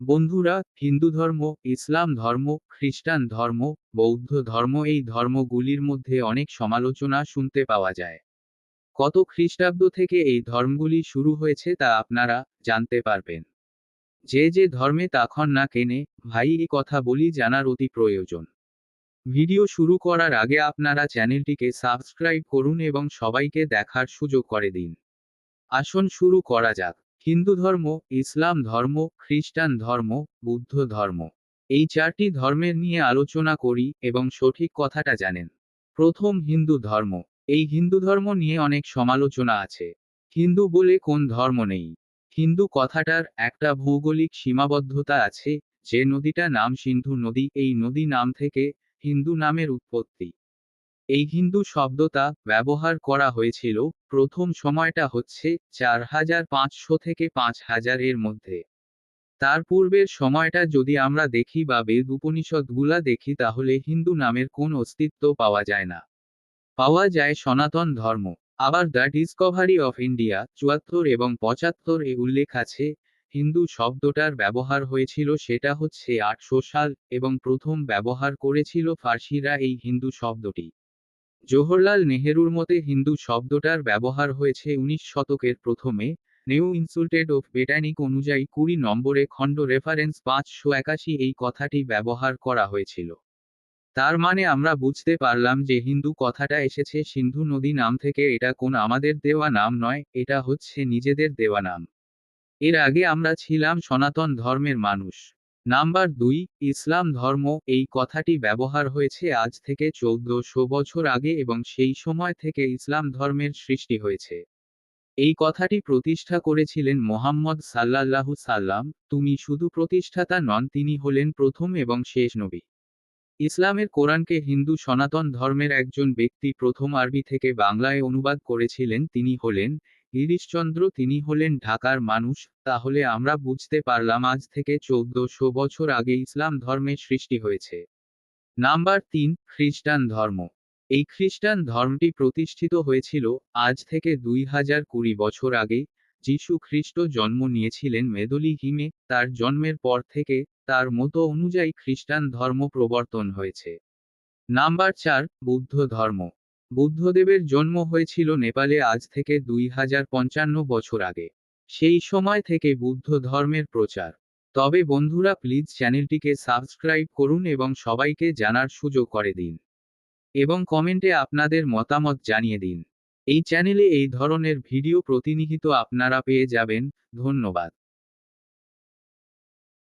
বন্ধুরা, হিন্দু ধর্ম, ইসলাম ধর্ম, খ্রিস্টান ধর্ম, বৌদ্ধ ধর্ম এই ধর্মগুলির মধ্যে অনেক সমালোচনা শুনতে পাওয়া যায়। কত খ্রিস্টাব্দ থেকে এই ধর্মগুলি শুরু হয়েছে তা আপনারা জানতে পারবেন। যে যে ধর্মে তখন না কেনে, ভাই এই কথা বলি জানার অতি প্রয়োজন। ভিডিও শুরু করার আগে আপনারা চ্যানেলটিকে সাবস্ক্রাইব করুন এবং সবাইকে দেখার সুযোগ করে দিন। আসন শুরু করা যাক। হিন্দু ধর্ম, ইসলাম ধর্ম, খ্রিস্টান ধর্ম, বুদ্ধ ধর্ম। এই চারটি ধর্মের নিয়ে আলোচনা করি এবং সঠিক কথাটা জানেন। প্রথম হিন্দু ধর্ম। এই হিন্দু ধর্ম নিয়ে অনেক সমালোচনা আছে। হিন্দু বলে কোন ধর্ম নেই। হিন্দু কথাটার একটা ভৌগোলিক সীমাবদ্ধতা আছে যে নদীটা নাম সিন্ধু নদী। এই নদী নাম থেকে হিন্দু নামের উৎপত্তি। এই হিন্দু শব্দটা ব্যবহার করা হয়েছিল প্রথম সময়টা হচ্ছে চার হাজার পাঁচশো থেকে পাঁচ হাজার এর মধ্যে। তার পূর্বের সময়টা যদি আমরা দেখি বা বেদ উপনিষদগুলা দেখি তাহলে হিন্দু নামের কোন অস্তিত্ব পাওয়া যায় না। পাওয়া যায় সনাতন ধর্ম। আবার দ্য ডিসকভারি অফ ইন্ডিয়া চুয়াত্তর এবং পঁচাত্তর এ উল্লেখ আছে, হিন্দু শব্দটার ব্যবহার হয়েছিল সেটা হচ্ছে আটশো সাল এবং প্রথম ব্যবহার করেছিল ফার্সিরা এই হিন্দু শব্দটি। জওহরলাল নেহেরুর মতে হিন্দু শব্দটার ব্যবহার হয়েছে উনিশ শতকের প্রথমে নিউ ইনসুলটেড অফ বেটানিক অনুযায়ী কুড়ি নম্বরে খণ্ড রেফারেন্স পাঁচশো একাশি এই কথাটি ব্যবহার করা হয়েছিল। তার মানে আমরা বুঝতে পারলাম যে হিন্দু কথাটা এসেছে সিন্ধু নদী নাম থেকে, এটা কোন আমাদের দেওয়া নাম নয়, এটা হচ্ছে নিজেদের দেওয়া নাম। এর আগে আমরা ছিলাম সনাতন ধর্মের মানুষ। নাম্বার দুই, ইসলাম ধর্ম, এই কথাটি ব্যবহার হয়েছে আজ থেকে চৌদ্দশো বছর আগে এবং সেই সময় থেকে ইসলাম ধর্মের সৃষ্টি হয়েছে। এই কথাটি প্রতিষ্ঠা করেছিলেন মোহাম্মদ সাল্লাল্লাহু সাল্লাম, তুমি শুধু প্রতিষ্ঠাতা নন, তিনি হলেন প্রথম এবং শেষ নবী। ইসলামের কোরআনকে হিন্দু সনাতন ধর্মের একজন ব্যক্তি প্রথম আরবি থেকে বাংলায় অনুবাদ করেছিলেন, তিনি হলেন গিরিশচন্দ্র তিনি হলেন ঢাকার মানুষ, তাহলে আমরা বুঝতে পারলাম আজ থেকে চৌদ্দশো বছর আগে ইসলাম ধর্মের সৃষ্টি হয়েছে। নাম্বার তিন, খ্রিস্টান ধর্ম। এই খ্রিস্টান ধর্মটি প্রতিষ্ঠিত হয়েছিল আজ থেকে দুই হাজার কুড়ি বছর আগে, যিশু খ্রিস্ট জন্ম নিয়েছিলেন মেদলি হিমে তার জন্মের পর থেকে তার মতো অনুযায়ী খ্রিস্টান ধর্ম প্রবর্তন হয়েছে। নাম্বার চার, বুদ্ধ ধর্ম। বুদ্ধদেবের জন্ম হয়েছিল নেপালে আজ থেকে দুই হাজার পঞ্চান্ন বছর আগে। সেই সময় থেকে বুদ্ধ ধর্মের প্রচার। তবে বন্ধুরা প্লিজ চ্যানেলটিকে সাবস্ক্রাইব করুন এবং সবাইকে জানার সুযোগ করে দিন। এবং কমেন্টে আপনাদের মতামত জানিয়ে দিন। এই চ্যানেলে এই ধরনের ভিডিও প্রতিনিহিত আপনারা পেয়ে যাবেন। ধন্যবাদ।